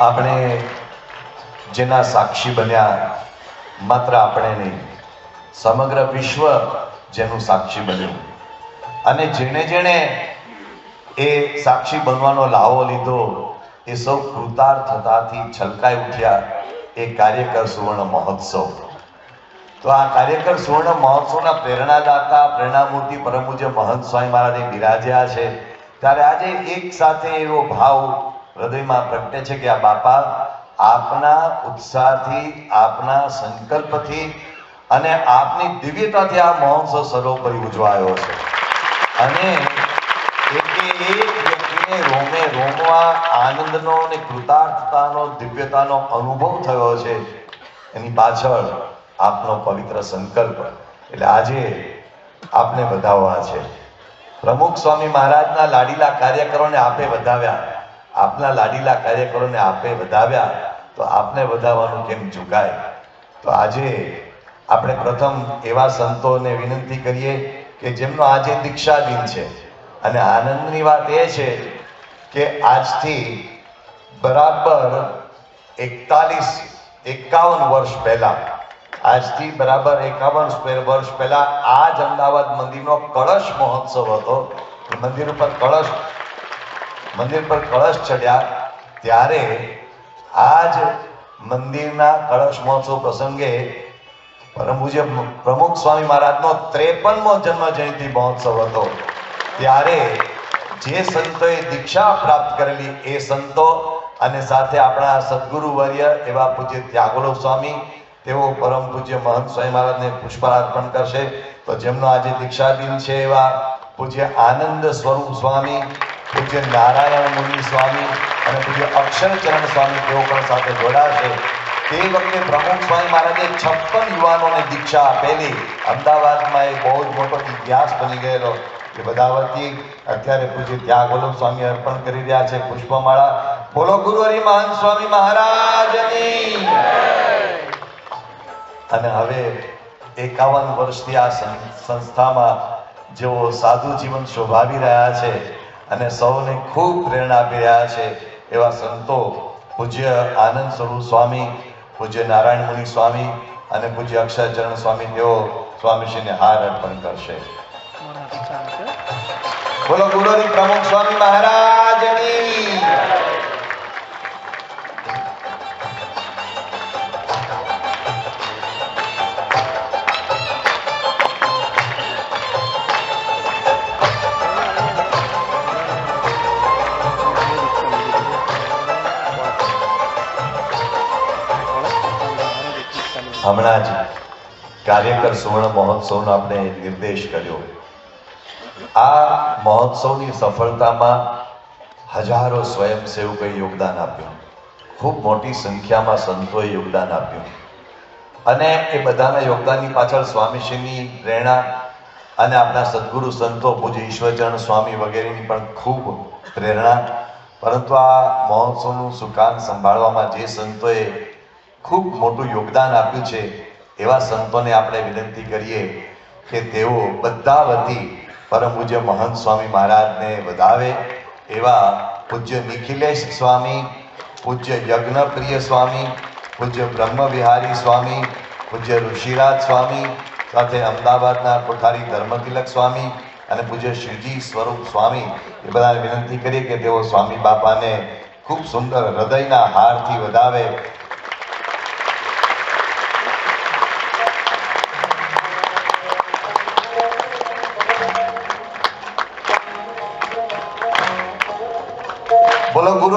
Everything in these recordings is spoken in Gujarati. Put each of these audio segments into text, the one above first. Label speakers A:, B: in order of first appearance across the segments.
A: આપણે જેના સાક્ષી બન્યા માત્ર આપણે નહીં, સમગ્ર વિશ્વ જેનું સાક્ષી બન્યું. અને જેણે જેણે એ સાક્ષી બનવાનો લાવો લીધો, એ સૌ કૃતાર્થ થતાથી છલકાઈ ઉઠ્યા એ કાર્યકર સુવર્ણ મહોત્સવ. તો આ કાર્યકર સુવર્ણ મહોત્સવના પ્રેરણાદાતા, પ્રેરણામૂર્તિ પરમ પૂજ્ય મહંત સ્વામી મહારાજે બિરાજ્યા છે. ત્યારે આજે એક સાથે એવો ભાવ હૃદયમાં પ્રગટે છે કે આ બાપા આપના ઉત્સાહથી, આપના સંકલ્પથી અને આપની દિવ્યતાથી આ મહોત્સવ સર્વોપરી ઉજવાયો છે. અને વ્યક્તિને રોમે રોમવા આનંદનો અને કૃતાર્થતાનો, દિવ્યતાનો અનુભવ થયો છે. એની પાછળ આપનો પવિત્ર સંકલ્પ. એટલે આજે આપને વધાવવા છે. પ્રમુખ સ્વામી મહારાજના લાડીલા કાર્યકરોને આપે વધાવ્યા. આપના લાડીલા કાર્યકરોને આપે વધાવ્યા, તો આપને વધાવવાનું કેમ ચૂકાય તો આજે આપણે પ્રથમ એવા સંતોને વિનંતી કરીએ કે જેમનો આજે દીક્ષા દિન છે. અને આનંદની વાત એ છે કે આજથી બરાબર એકતાલીસ, એકાવન વર્ષ પહેલા, આજથી બરાબર એકાવન વર્ષ પહેલા આ જ અમદાવાદ મંદિરનો કળશ મહોત્સવ હતો. મંદિર ઉપર કળશ મંદિર પર કળશ ચડ્યા ત્યારે આ જ મંદિરના કળશ મહોત્સવ પ્રસંગે પરમ પૂજ્ય પ્રમુખ સ્વામી મહારાજનો ત્રેપનમો જન્મ જયંતિ મહોત્સવ હતો. ત્યારે જે સંતોએ દીક્ષા પ્રાપ્ત કરેલી એ સંતો અને સાથે આપણા સદગુરુ વર્ય એવા પૂજ્ય ત્યાગોલો સ્વામી, તેઓ પરમ પૂજ્ય મહંત સ્વામી મહારાજને પુષ્પાર્પણ કરશે. તો જેમનો આજે દીક્ષા દિન છે એવા પૂજ્ય આનંદ સ્વરૂપ સ્વામી પૂજ્ય નારાયણ મુનિ સ્વામી અને પૂજ્ય અક્ષરચરણ સ્વામી તેઓ પણ સાથે જોડાશે તે વખતે પ્રમુખ સ્વામી મહારાજે છપ્પન યુવાનોને દીક્ષા આપેલી. અમદાવાદમાં એ બહુ જ મોટો ઇતિહાસ બની ગયેલો. એ બધા વતી અત્યારે પૂજ્ય ત્યાગોલમ સ્વામી અર્પણ કરી રહ્યા છે. પુષ્પમાળા. બોલો ગુરુ મહાન સ્વામી મહારાજની. અને હવે એકાવન વર્ષથી આ સંસ્થામાં જેઓ સાધુ જીવન શોભાવી રહ્યા છે અને સૌને ખૂબ પ્રેરણા આપી રહ્યા છે એવા સંતો પૂજ્ય આનંદ સ્વરૂપ સ્વામી પૂજ્ય નારાયણ મુનિ સ્વામી અને પૂજ્ય અક્ષરચરણ સ્વામી તેઓ સ્વામીશ્રીને હાર અર્પણ કરશે. બોલો ગુરુ પ્રમુખ સ્વામી મહારાજની હમણાં જ કાર્યકર સુવર્ણ મહોત્સવનો આપણે નિર્દેશ કર્યો. આ મહોત્સવની સફળતામાં હજારો સ્વયંસેવકોએ યોગદાન આપ્યું. ખૂબ મોટી સંખ્યામાં સંતોએ યોગદાન આપ્યું. અને એ બધાના યોગદાનની પાછળ સ્વામીશ્રીની પ્રેરણા અને આપણા સદગુરુ સંતો પૂજ્ય ઈશ્વરચરણ સ્વામી વગેરેની પણ ખૂબ પ્રેરણા. પરંતુ આ મહોત્સવનું સુકાન સંભાળવામાં જે સંતોએ ખૂબ મોટું યોગદાન આપ્યું છે. એવા સંતોને આપણે વિનંતી કરીએ કે તેઓ બધા વતી પરમ પૂજ્ય મહંત સ્વામી મહારાજને વધાવે. એવા પૂજ્ય નિખિલેશ સ્વામી, પૂજ્ય યજ્ઞપ્રિય સ્વામી, પૂજ્ય બ્રહ્મ વિહારી સ્વામી, પૂજ્ય ઋષિરાજ સ્વામી, સાથે અમદાવાદના કોઠારી ધર્મતિલક સ્વામી અને પૂજ્ય શ્રીજી સ્વરૂપ સ્વામી, એ બધાને વિનંતી કરીએ કે તેઓ સ્વામી બાપાને ખૂબ સુંદર હૃદયના હારથી વધાવે.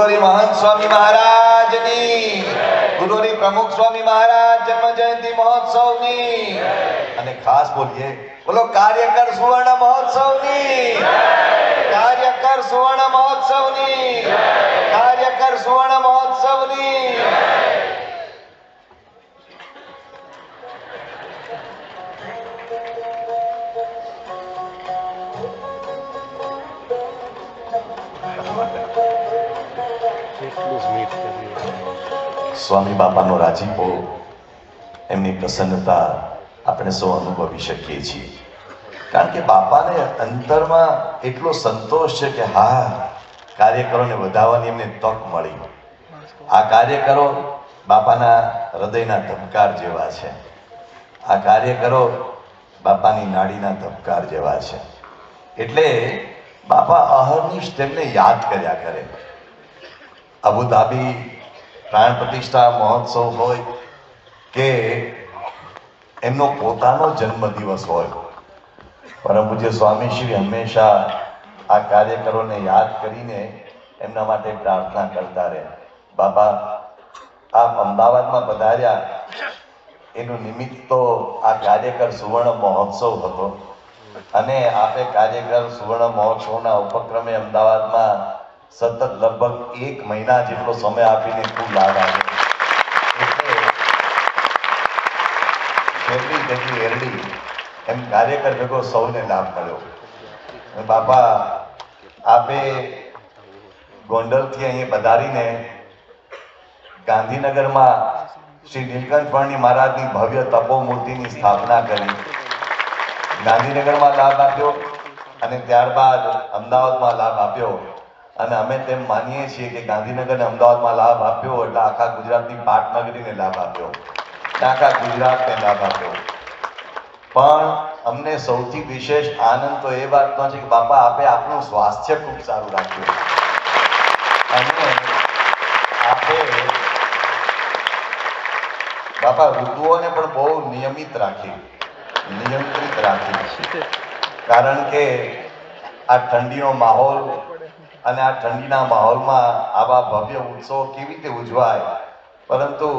A: બોલો મહંત સ્વામી મહારાજની. ગુરુ હરિ પ્રમુખ સ્વામી મહારાજ જન્મ જયંતિ મહોત્સવની. અને ખાસ બોલીએ, બોલો, કાર્યકર સુવર્ણ મહોત્સવની. કાર્યકર સુવર્ણ મહોત્સવની. કાર્યકર સુવર્ણ મહોત્સવની. સ્વામી બાપાનો રાજીપો, એમની પ્રસન્નતા આપણે સૌ અનુભવી શકીએ છીએ. કારણ કે બાપાને અંતરમાં એટલો સંતોષ છે કે હા, કાર્યકરોને વધાવવાની એમને તક મળી. આ કાર્યકરો બાપાના હૃદયના ધબકાર જેવા છે. આ કાર્યકરો બાપાની નાડીના ધબકાર જેવા છે. એટલે બાપા અહર્નિશ તેમને યાદ કર્યા કરે. અબુધાબી પ્રાણ પ્રતિષ્ઠા મહોત્સવ હોય કે એમનો પોતાનો જન્મદિવસ હોય. પરમ પૂજ્ય સ્વામીશ્રી હંમેશા આ કાર્યકરોને યાદ કરીને એમના માટે પ્રાર્થના કરતા રહે. બાબા, આપ અમદાવાદમાં પધાર્યા. એનું નિમિત્ત તો આ કાર્યકર સુવર્ણ મહોત્સવ હતો. અને આપે કાર્યકર સુવર્ણ મહોત્સવના ઉપક્રમે અમદાવાદમાં સતત લગભગ એક મહિના જેટલો સમય આપીને ખૂબ લાભ આવ્યો એરડી એમ કાર્યકર ભેગો સૌને લાભ મળ્યો. બાપા, આપે ગોંડલથી અહીં પધારીને ગાંધીનગરમાં શ્રી નીલકંઠ વર્ણી મહારાજની ભવ્ય તપો મૂર્તિની સ્થાપના કરી. ગાંધીનગરમાં લાભ આપ્યો અને ત્યારબાદ અમદાવાદમાં લાભ આપ્યો. અને અમે તેમ માનીએ છીએ કે ગાંધીનગરને અમદાવાદમાં લાભ આપ્યો એટલે આખા ગુજરાતની પાટનગરીને લાભ આપ્યો. આખા ગુજરાતને લાભ આપ્યો. પણ અમને સૌથી વિશેષ આનંદ તો એ વાતનો છે કે બાપા આપે આપનું સ્વાસ્થ્ય ખૂબ સારું રાખ્યું. અને આપે બાપા ઋતુઓને પણ બહુ નિયમિત રાખી. નિયંત્રિત રાખી. કારણ કે આ ઠંડીનો માહોલ અને આ ઠંડીના માહોલમાં આવા ભવ્ય ઉત્સવ કેવી રીતે ઉજવાય? પરંતુ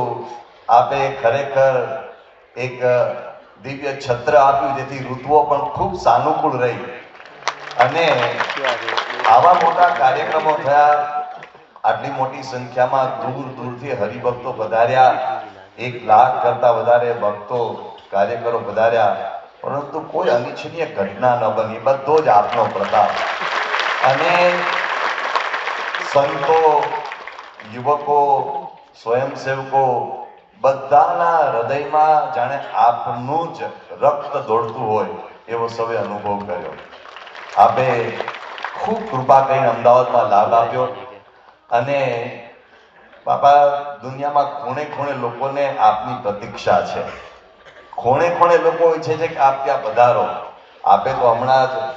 A: આપે ખરેખર એક દિવ્ય છત્ર આપ્યું જેથી ઋતુઓ પણ ખૂબ સાનુકૂળ રહી. અને આવા મોટા કાર્યક્રમો થયા, આટલી મોટી સંખ્યામાં દૂર દૂરથી હરિભક્તો પધાર્યા. એક લાખ કરતા વધારે ભક્તો કાર્યકરો પધાર્યા. પરંતુ કોઈ અનિચ્છનીય ઘટના ન બની. બધો જ આપનો પ્રતાપ. અને સંતો, યુવકો, સ્વયંસેવકો, બધાના હૃદયમાં જાણે આપનું જ રક્ત દોડતું હોય એવો સૌએ અનુભવ કર્યો. આપે ખૂબ કૃપા કરીને અમદાવાદમાં લાભ આપ્યો અને બાપા, દુનિયામાં ખૂણે ખૂણે લોકોને આપની પ્રતીક્ષા છે. ખૂણે ખૂણે લોકો ઈચ્છે છે કે આપ ત્યાં પધારો. આપે તો હમણાં જ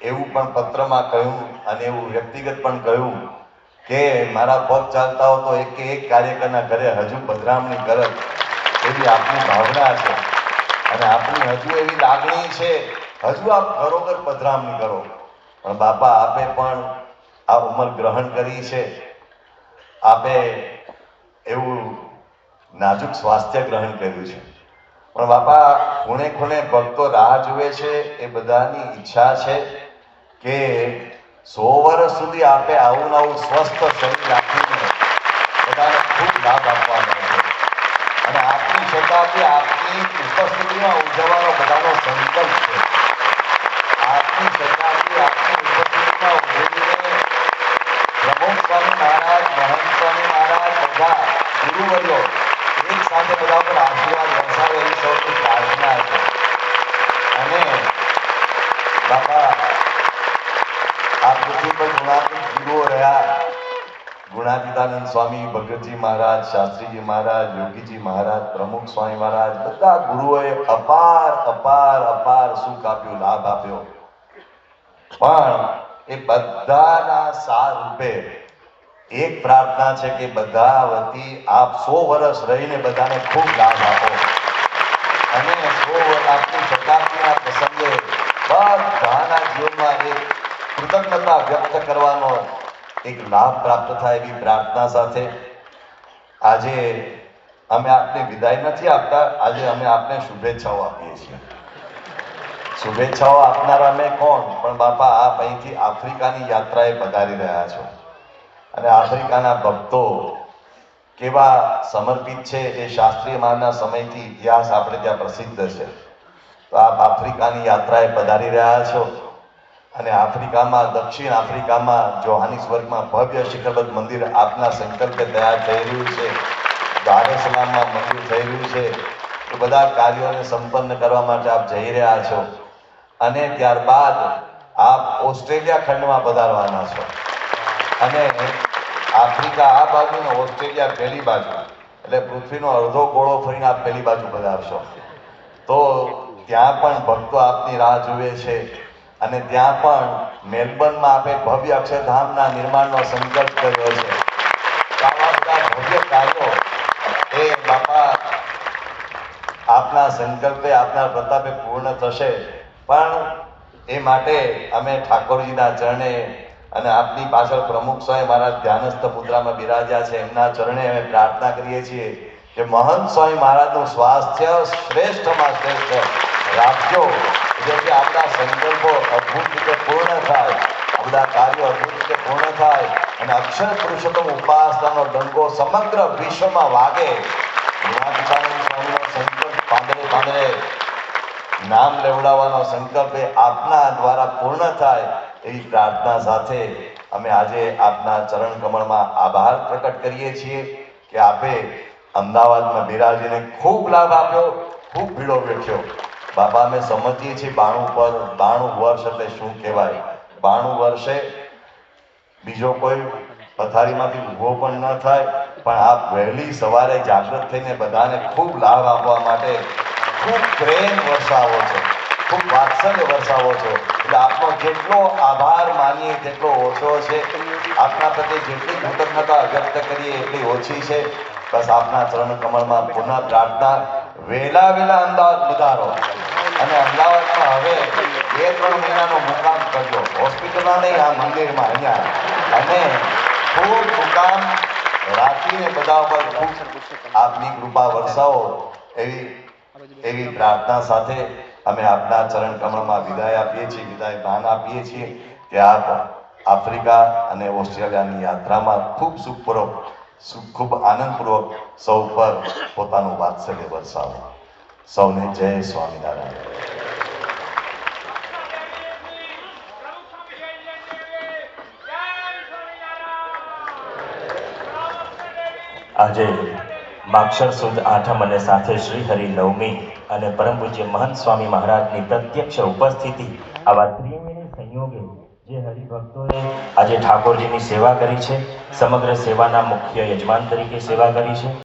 A: એવું પણ પત્રમાં કહ્યું અને એવું વ્યક્તિગત પણ કહ્યું કે મારા પગ ચાલતા હો તો એક એક કાર્યકરના ઘરે હજુ પધરામણી કરત એવી આપની ભાવના છે. અને આપની હજુ એવી લાગણી છે. હજુ આપ ઘરોઘર પધરામણી કરો. પણ બાપા, આપે પણ આ ઉંમર ગ્રહણ કરી છે. આપે એવું નાજુક સ્વાસ્થ્ય ગ્રહણ કર્યું છે. પણ બાપા, ખૂણે ખૂણે ભક્તો રાહ જુએ છે. એ બધાની ઈચ્છા છે કે સો વર્ષ સુધી આપે આવું આવું સ્વસ્થ શરીર રાખીને બધાને ખૂબ લાભ આપવાનો છે. અને આપની શતાબ્દી આપની ઉપસ્થિતિમાં ઉજવવાનો બધાનો સંકલ્પ છે. આપની શતાબ્દી આપની ઉપસ્થિતિમાં ઉજવીને પ્રમુખ સ્વામી મહારાજ મહંત સ્વામી મહારાજ બધા ગુરુવર્યો એક સાથે બધા પર આશીર્વાદ વરસાવે એવી સૌની પ્રાર્થના છે અને બાપા આ પૃથ્વી પર ગુણાતીત ગુરુઓ રહ્યા ગુણાતીતાનંદ સ્વામી, ભગતજી મહારાજ, શાસ્ત્રીજી મહારાજ, યોગીજી મહારાજ, પ્રમુખ સ્વામી મહારાજ, બધા ગુરુઓએ અપાર અપાર અપાર સુખ આપ્યું, લાભ આપ્યો. પણ એ બધાના સાર રૂપે એક પ્રાર્થના છે કે બધા વતી આપ સો વર્ષ રહીને બધાને ખૂબ લાભ આપો. અને સો આપની શતાબ્દીના પ્રસંગે બધાના જીવનમાં એક કૃતજ્ઞતા વ્યક્ત કરવાનો એક લાભ પ્રાપ્ત થાય એવી પ્રાર્થના સાથે આજે અમે આપને વિદાય નથી આપતા, આજે અમે આપને શુભેચ્છાઓ આપીએ છીએ. શુભેચ્છાઓ આપનારા અમે કોણ? પણ બાપા, આપ અહીંથી આફ્રિકાની યાત્રાએ પધારી રહ્યા છો. અને આફ્રિકાના ભક્તો કેવા સમર્પિત છે એ શાસ્ત્રીય માના સમયથી ઇતિહાસ આપણે ત્યાં પ્રસિદ્ધ છે. તો આપ આફ્રિકાની યાત્રાએ પધારી રહ્યા છો. અને આફ્રિકામાં, દક્ષિણ આફ્રિકામાં જોહાનિસબર્ગમાં ભવ્ય શિખરબદ્ધ મંદિર આપના સંકલ્પે તૈયાર થઈ રહ્યું છે. દારેસલામમાં મંદિર થઈ રહ્યું છે. એ બધા કાર્યોને સંપન્ન કરવા માટે આપ જઈ રહ્યા છો. અને ત્યારબાદ આપ ઓસ્ટ્રેલિયા ખંડમાં પધારવાના છો. અને આફ્રિકા આ બાજુ ને ઓસ્ટ્રેલિયા પહેલી બાજુ. એટલે પૃથ્વીનો અડધો ગોળો ફરીને આપ પહેલી બાજુ પધારશો. તો ત્યાં પણ ભક્તો આપની રાહ જુએ છે. અને ત્યાં પણ મેલબર્નમાં આપે ભવ્ય અક્ષરધામના નિર્માણનો સંકલ્પ કર્યો છે. ભવ્ય કાર્યો એ બાપા આપના સંકલ્પે, આપના પ્રતાપે પૂર્ણ થશે. પણ એ માટે અમે ઠાકોરજીના ચરણે અને આપની પાછળ પ્રમુખ સ્વામી મહારાજ ધ્યાનસ્થ મુદ્રામાં બિરાજ્યા છે. એમના ચરણે અમે પ્રાર્થના કરીએ છીએ કે મહંત સ્વામી મહારાજનું સ્વાસ્થ્ય શ્રેષ્ઠમાં શ્રેષ્ઠ. રાખજો જેથી આપણા સંકલ્પો અદ્ભુત રીતે પૂર્ણ થાય. આપણા કાર્યો અદ્ભુત રીતે પૂર્ણ થાય. અને અક્ષર પુરુષોત્તમ ઉપાસનાનો ડંકો સમગ્ર વિશ્વમાં વાગે. સ્વામીનો સંકલ્પ પાંદડે. નામ લેવડાવવાનો સંકલ્પ એ આપના દ્વારા પૂર્ણ થાય એવી પ્રાર્થના સાથે અમે આજે આપના ચરણ કમળમાં આભાર પ્રકટ કરીએ છીએ કે આપે અમદાવાદમાં બિરાજીને ખૂબ લાભ આપ્યો, ખૂબ ભીડો વેઠ્યો. બાપા અમે સમજીએ છીએ બાણું પર બાણું વર્ષ એટલે શું કહેવાય? બાણું વર્ષે બીજો કોઈ પથારીમાંથી ઊભો પણ ન થાય, પણ આપ વહેલી સવારે જાગૃત થઈને બધાને ખૂબ લાભ આપવા માટે ખૂબ પ્રેમ વરસાવો છો, ખૂબ વાત્સલ્ય વરસાવો છો. એટલે આપનો જેટલો આભાર માનીએ, તેટલો ઓછો છે. આપના પ્રત્યે જેટલી કૃતજ્ઞતા વ્યક્ત કરીએ, એટલી ઓછી છે. બસ આપના ચરણ કમળમાં પુનઃ પ્રાર્થના વહેલા વહેલા અમદાવાદ વધારો. અને અમદાવાદમાં હવે બે, ત્રણ મહિનાનો મુકામ કરજો હોસ્પિટલમાં નહીં, આ મંદિરમાં અહીંયા. અને ખૂબ મુકામ રાખીને બધા ઉપર ખૂબ આપની કૃપા વરસાવો એવી એવી પ્રાર્થના સાથે અમે આપના ચરણ કમળમાં વિદાય આપીએ છીએ, વિદાય ભાન આપીએ છીએ કે આપ આફ્રિકા અને ઓસ્ટ્રેલિયાની યાત્રામાં ખૂબ સુખપૂર્વક સુખ ખૂબ આનંદપૂર્વક સૌ પર પોતાનું વાત્સલ્ય વરસાવો. સૌને જય સ્વામિનારાયણ.
B: આજે માક્ષર સુદ આઠમ અને સાથે શ્રી હરિ નવમી અને પરમ પૂજ્ય મહંત સ્વામી મહારાજની પ્રત્યક્ષ ઉપસ્થિતિ આવા ત્રિવેણી સંયોગે જે હરિભક્તોએ આજે ઠાકોરજીની સેવા કરી છે. સમગ્ર સેવાના મુખ્ય યજમાન તરીકે સેવા કરી છે.